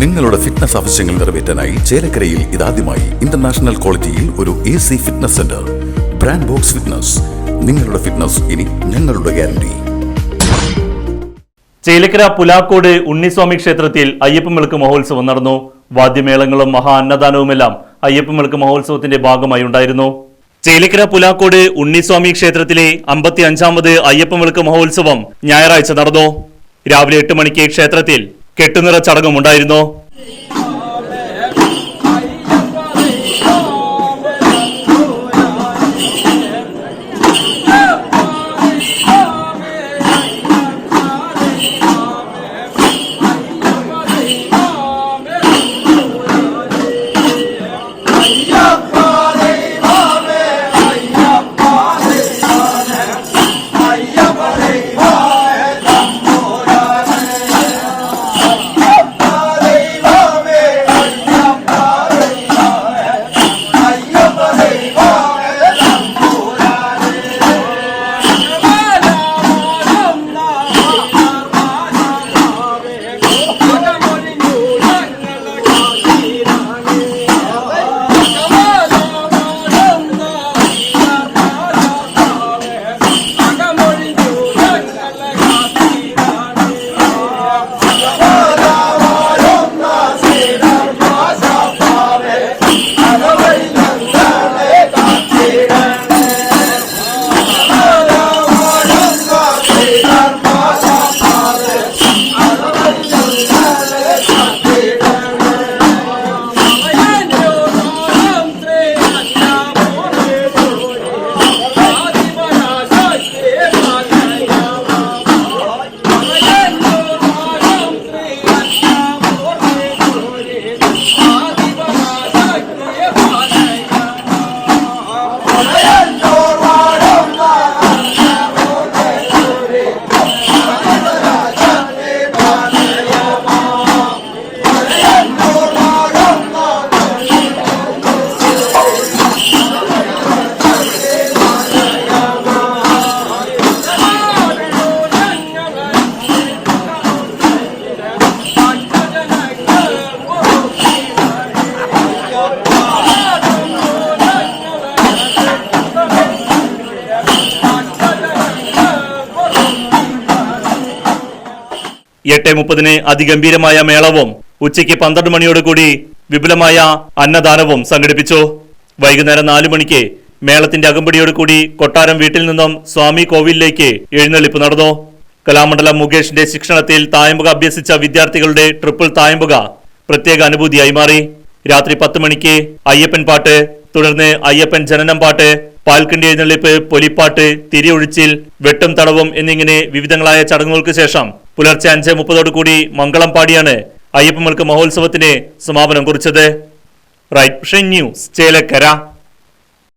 നിങ്ങളുടെ ഫിറ്റ്നസ് ആവശ്യങ്ങൾ നിറവേറ്റാനായി ചേലക്കരയിൽ ഇതാദ്യമായി ഇന്റർനാഷണൽ ക്വാളിറ്റിയിൽ ഒരു A C fitness centre brand box fitness നിങ്ങളുടെ ഫിറ്റ്നസ് ഇനി ഞങ്ങളുടെ ഗ്യാരണ്ടി ചേലക്കര പുലാക്കോട് ഉണ്ണിസ്വാമി ക്ഷേത്രത്തിൽ അയ്യപ്പമിളക്ക് മഹോത്സവം നടന്നു. വാദ്യമേളങ്ങളും മഹാ അന്നദാനവുമെല്ലാം അയ്യപ്പമിളക്ക് മഹോത്സവത്തിന്റെ ഭാഗമായി ഉണ്ടായിരുന്നു. ചേലക്കര പുലാക്കോട് ഉണ്ണിസ്വാമി ക്ഷേത്രത്തിലെ അമ്പത്തി അഞ്ചാമത് അയ്യപ്പമിളക്ക് മഹോത്സവം ഞായറാഴ്ച നടന്നു. രാവിലെ എട്ട് മണിക്ക് ക്ഷേത്രത്തിൽ കെട്ടുനിറ ചടങ്ങുമുണ്ടായിരുന്നു എട്ട് മുപ്പതിന് അതിഗംഭീരമായ മേളവും ഉച്ചയ്ക്ക് പന്ത്രണ്ട് മണിയോടുകൂടി വിപുലമായ അന്നദാനവും സംഘടിപ്പിച്ചു. വൈകുന്നേരം നാലു മണിക്ക് മേളത്തിന്റെ അകമ്പടിയോടുകൂടി കൊട്ടാരം വീട്ടിൽ നിന്നും സ്വാമി കോവിലിലേക്ക് എഴുന്നള്ളിപ്പ് നടന്നു. കലാമണ്ഡലം മുകേഷിന്റെ ശിക്ഷണത്തിൽ തായമ്പുക അഭ്യസിച്ച വിദ്യാർത്ഥികളുടെ ട്രിപ്പിൾ തായമ്പുക പ്രത്യേക അനുഭൂതിയായി മാറി. രാത്രി പത്ത് മണിക്ക് അയ്യപ്പൻ പാട്ട് തുടർന്ന് അയ്യപ്പൻ ജനനം പാട്ട് പാൽക്കണ്ടി എഴുന്നള്ളിപ്പ് പൊലിപ്പാട്ട് തിരിയൊഴിച്ചിൽ വെട്ടും തടവും എന്നിങ്ങനെ വിവിധങ്ങളായ ചടങ്ങുകൾക്ക് ശേഷം പുലർച്ചെ അഞ്ച് മുപ്പതോടുകൂടി മംഗളം പാടിയാണ് അയ്യപ്പമൽക്ക് മഹോത്സവത്തിന് സമാപനം കുറിച്ചത്. Right news Chelakkara.